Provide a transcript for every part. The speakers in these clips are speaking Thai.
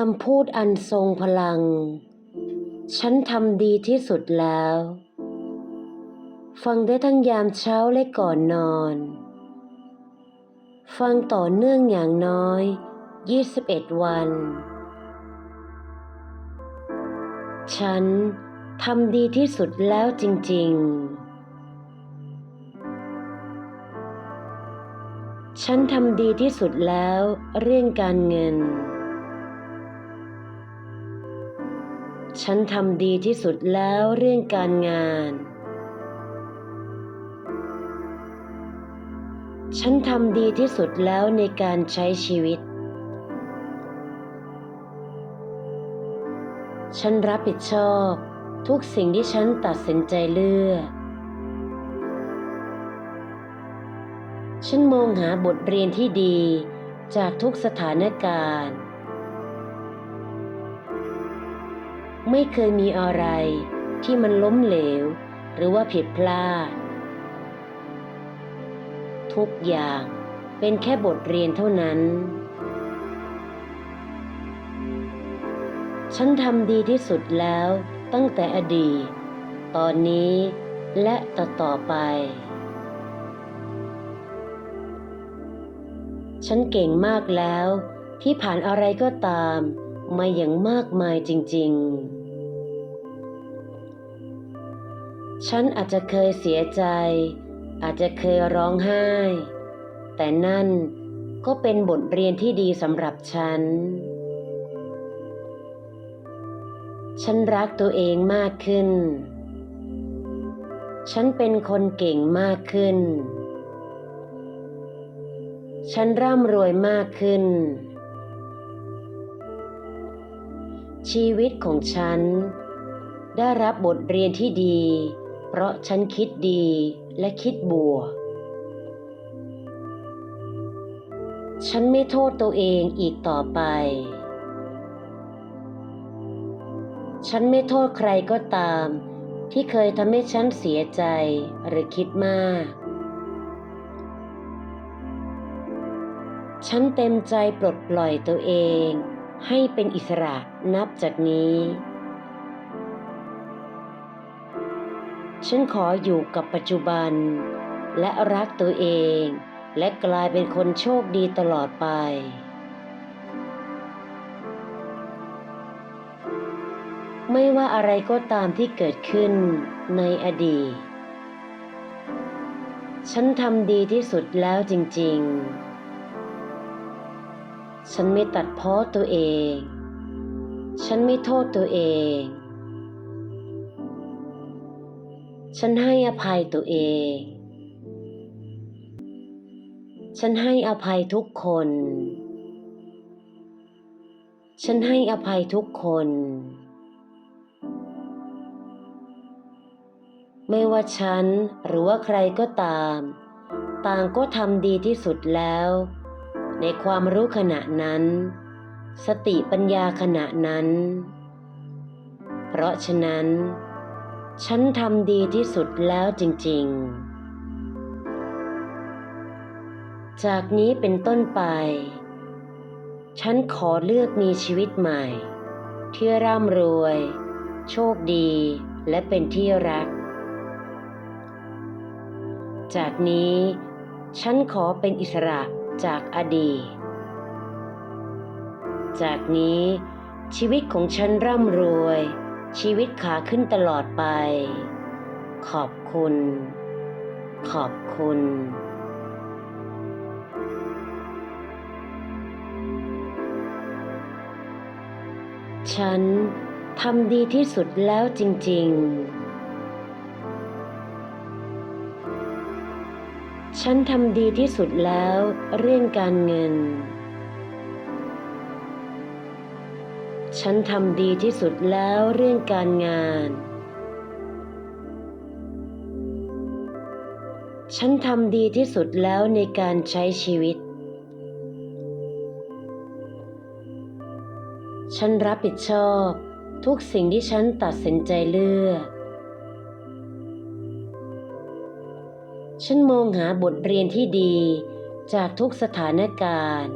คำพูดอันทรงพลัง ฉันทำดีที่สุดแล้ว ฟังได้ทั้งยามเช้าและก่อนนอน ฟังต่อเนื่องอย่างน้อย 21 วัน ฉันทำดีที่สุดแล้วจริง ๆ ฉันทำดีที่สุดแล้วเรื่องการเงิน ฉันทำดีที่สุดแล้วเรื่องการงาน ฉันทำดีที่สุดแล้วในการใช้ชีวิต ฉันรับผิดชอบทุกสิ่งที่ฉันตัดสินใจเลือก ฉันมองหาบทเรียนที่ดีจากทุกสถานการณ์ ไม่เคยมีอะไรที่มันล้มเหลว หรือว่าผิดพลาด ทุกอย่างเป็นแค่บทเรียนเท่านั้น ฉันทำดีที่สุดแล้วตั้งแต่อดีต ตอนนี้และต่อต่อไป ฉันเก่งมากแล้วที่ผ่านอะไรก็ตาม มาอย่างมากมายจริง ๆ ฉันอาจจะเคยเสียใจ อาจจะเคยร้องไห้ แต่นั่นก็เป็นบทเรียนที่ดีสำหรับฉัน ฉันรักตัวเองมากขึ้น ฉันเป็นคนเก่งมากขึ้น ฉันร่ำรวยมากขึ้น ชีวิตของฉัน ได้รับบทเรียนที่ดี เพราะฉันคิดดีและคิดบวก ฉันไม่โทษตัวเองอีกต่อไป ฉันไม่โทษใครก็ตาม ที่เคยทำให้ฉันเสียใจหรือคิดมาก ฉันเต็มใจปลดปล่อยตัวเอง ให้เป็นอิสระนับจากนี้ ฉันขออยู่กับปัจจุบัน และรักตัวเอง และกลายเป็นคนโชคดีตลอดไป ไม่ว่าอะไรก็ตามที่เกิดขึ้นในอดีต ฉันทำดีที่สุดแล้วจริง ๆ ฉันไม่ตัดเพ้อตัวเอง ฉันไม่โทษตัวเอง ฉันให้อภัยตัวเอง ฉันให้อภัยทุกคน ฉันให้อภัยทุกคน ไม่ว่าฉันหรือว่าใครก็ตาม ต่างก็ทำดีที่สุดแล้ว ในความรู้ขณะนั้น สติปัญญาขณะนั้น เพราะฉะนั้น ฉันทำดีที่สุดแล้วจริง ๆ จากนี้เป็นต้นไป ฉันขอเลือกมีชีวิตใหม่ ที่ร่ำรวย โชคดีและเป็นที่รัก จากนี้ ฉันขอเป็นอิสระ จากอดีต จากนี้ชีวิตของฉันร่ำรวย ชีวิตขาขึ้นตลอดไป ขอบคุณ ขอบคุณฉันทำดีที่สุดแล้วจริง ๆ ฉันทำดีที่สุดแล้วเรื่องการเงิน ฉันทำดีที่สุดแล้วเรื่องการงาน ฉันทำดีที่สุดแล้วในการใช้ชีวิต ฉันรับผิดชอบทุกสิ่งที่ฉันตัดสินใจเลือก ฉันมองหาบทเรียนที่ดีจากทุกสถานการณ์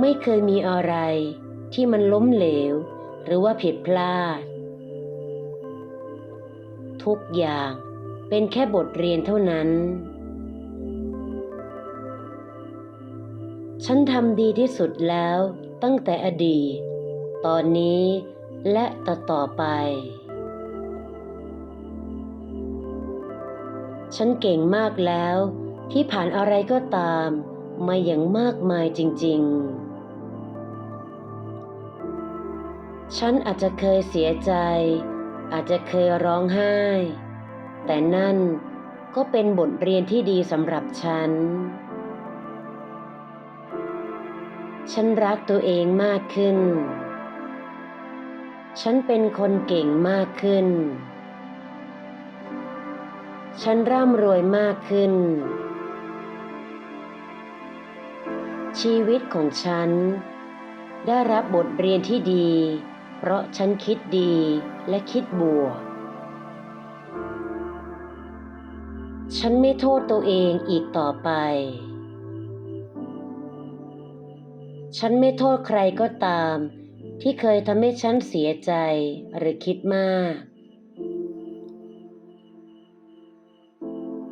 ไม่เคยมีอะไรที่มันล้มเหลว หรือว่าผิดพลาด ทุกอย่างเป็นแค่บทเรียนเท่านั้น ฉันทำดีที่สุดแล้วตั้งแต่อดีต ตอนนี้และต่อต่อไป ฉันเก่งมากแล้ว ที่ผ่านอะไรก็ตามมาอย่างมากมายจริง ๆ ฉันอาจจะเคยเสียใจ อาจจะเคยร้องไห้ แต่นั่นก็เป็นบทเรียนที่ดีสำหรับฉัน ฉันรักตัวเองมากขึ้น ฉันเป็นคนเก่งมากขึ้น ฉันร่ำรวยมากขึ้น ชีวิตของฉัน ได้รับบทเรียนที่ดี เพราะฉันคิดดีและคิดบวก ฉันไม่โทษตัวเองอีกต่อไป ฉันไม่โทษใครก็ตาม ที่เคยทำให้ฉันเสียใจหรือคิดมาก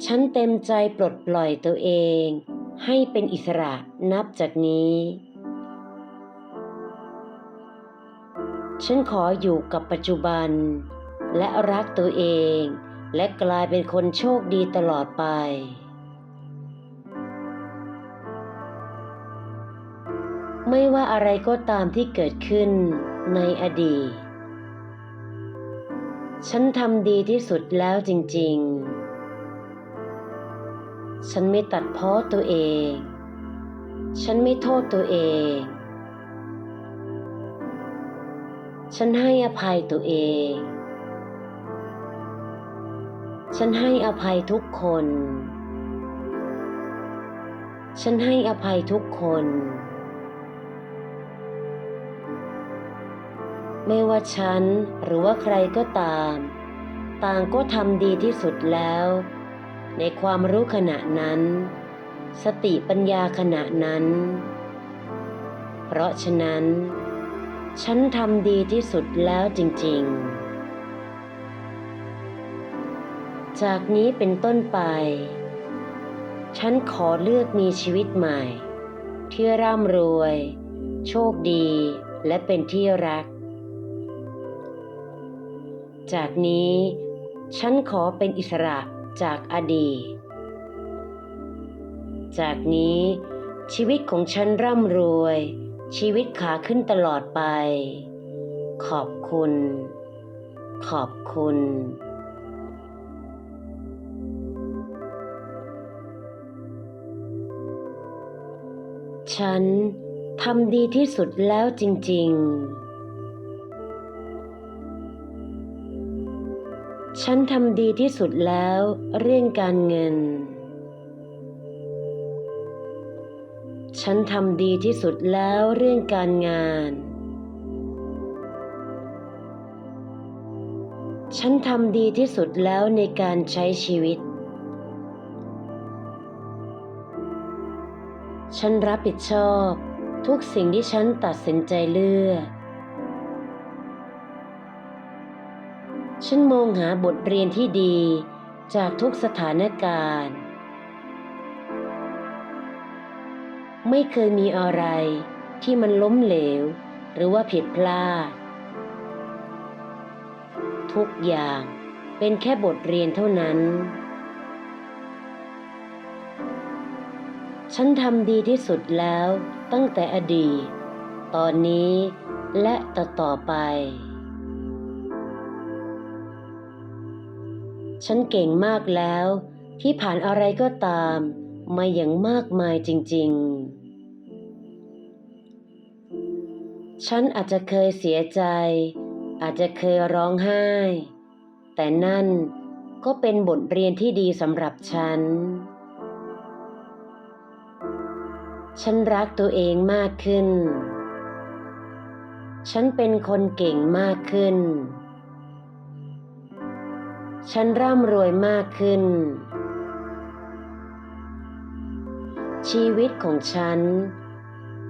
ฉันเต็มใจปลดปล่อยตัวเอง ให้เป็นอิสระนับจากนี้ ฉันขออยู่กับปัจจุบัน และรักตัวเอง และกลายเป็นคนโชคดีตลอดไป ไม่ว่าอะไรก็ตามที่เกิดขึ้นในอดีต ฉันทำดีที่สุดแล้วจริง ๆ ฉันไม่ตัดเพ้อตัวเอง ฉันไม่โทษตัวเอง ฉันให้อภัยตัวเอง ฉันให้อภัยทุกคน ฉันให้อภัยทุกคน ไม่ว่าฉันหรือว่าใครก็ตาม ต่างก็ทำดีที่สุดแล้ว ในความรู้ขณะนั้น สติปัญญาขณะนั้น เพราะฉะนั้น ฉันทำดีที่สุดแล้วจริง ๆ จากนี้เป็นต้นไป ฉันขอเลือกมีชีวิตใหม่ ที่ร่ำรวย โชคดีและเป็นที่รัก จากนี้ ฉันขอเป็นอิสระ จากอดีต จากนี้ชีวิตของฉันร่ำรวย ชีวิตขาขึ้นตลอดไป ขอบคุณ ขอบคุณฉันทำดีที่สุดแล้วจริง ๆ ฉันทำดีที่สุดแล้วเรื่องการเงิน ฉันทำดีที่สุดแล้วเรื่องการงาน ฉันทำดีที่สุดแล้วในการใช้ชีวิต ฉันรับผิดชอบทุกสิ่งที่ฉันตัดสินใจเลือก ฉันมองหาบทเรียนที่ดีจากทุกสถานการณ์ ไม่เคยมีอะไรที่มันล้มเหลว หรือว่าผิดพลาด ทุกอย่างเป็นแค่บทเรียนเท่านั้น ฉันทำดีที่สุดแล้วตั้งแต่อดีต ตอนนี้และต่อต่อไป ฉันเก่งมากแล้ว ที่ผ่านอะไรก็ตามมาอย่างมากมายจริง ๆ ฉันอาจจะเคยเสียใจ อาจจะเคยร้องไห้ แต่นั่นก็เป็นบทเรียนที่ดีสำหรับฉัน ฉันรักตัวเองมากขึ้น ฉันเป็นคนเก่งมากขึ้น ฉันร่ำรวยมากขึ้น ชีวิตของฉัน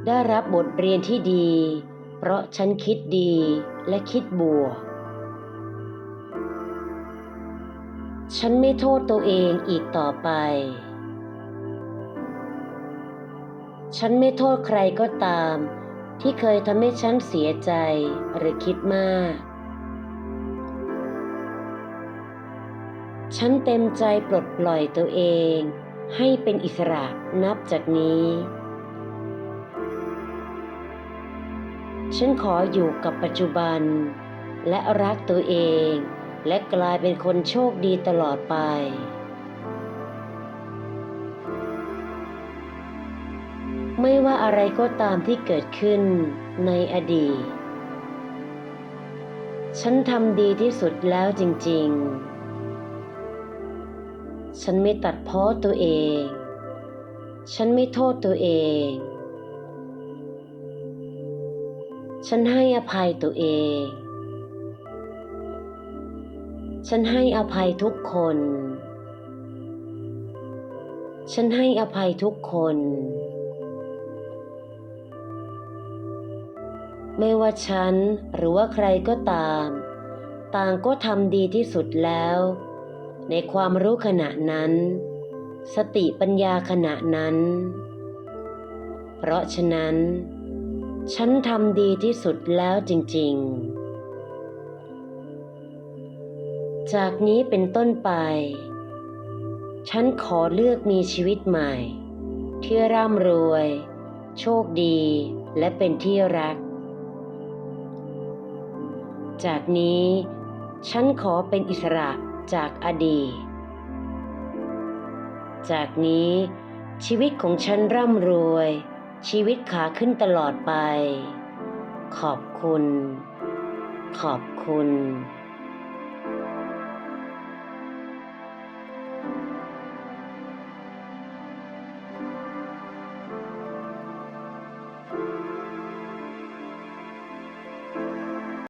ได้รับบทเรียนที่ดี เพราะฉันคิดดีและคิดบวก ฉันไม่โทษตัวเองอีกต่อไป ฉันไม่โทษใครก็ตาม ที่เคยทำให้ฉันเสียใจหรือคิดมาก ฉันเต็มใจปลดปล่อยตัวเอง ให้เป็นอิสระนับจากนี้ ฉันขออยู่กับปัจจุบัน และรักตัวเอง และกลายเป็นคนโชคดีตลอดไป ไม่ว่าอะไรก็ตามที่เกิดขึ้นในอดีต ฉันทำดีที่สุดแล้วจริง ๆ ฉันไม่ตัดเพ้อตัวเอง ฉันไม่โทษตัวเอง ฉันให้อภัยตัวเอง ฉันให้อภัยทุกคน ฉันให้อภัยทุกคน ไม่ว่าฉันหรือว่าใครก็ตาม ต่างก็ทำดีที่สุดแล้ว ในความรู้ขณะนั้น สติปัญญาขณะนั้น เพราะฉะนั้น ฉันทำดีที่สุดแล้วจริง ๆ จากนี้เป็นต้นไป ฉันขอเลือกมีชีวิตใหม่ ที่ร่ำรวย โชคดีและเป็นที่รัก จากนี้ฉันขอเป็นอิสระ จากอดีต จากนี้ชีวิตของฉันร่ำรวย ชีวิตขาขึ้นตลอดไป ขอบคุณ ขอบคุณ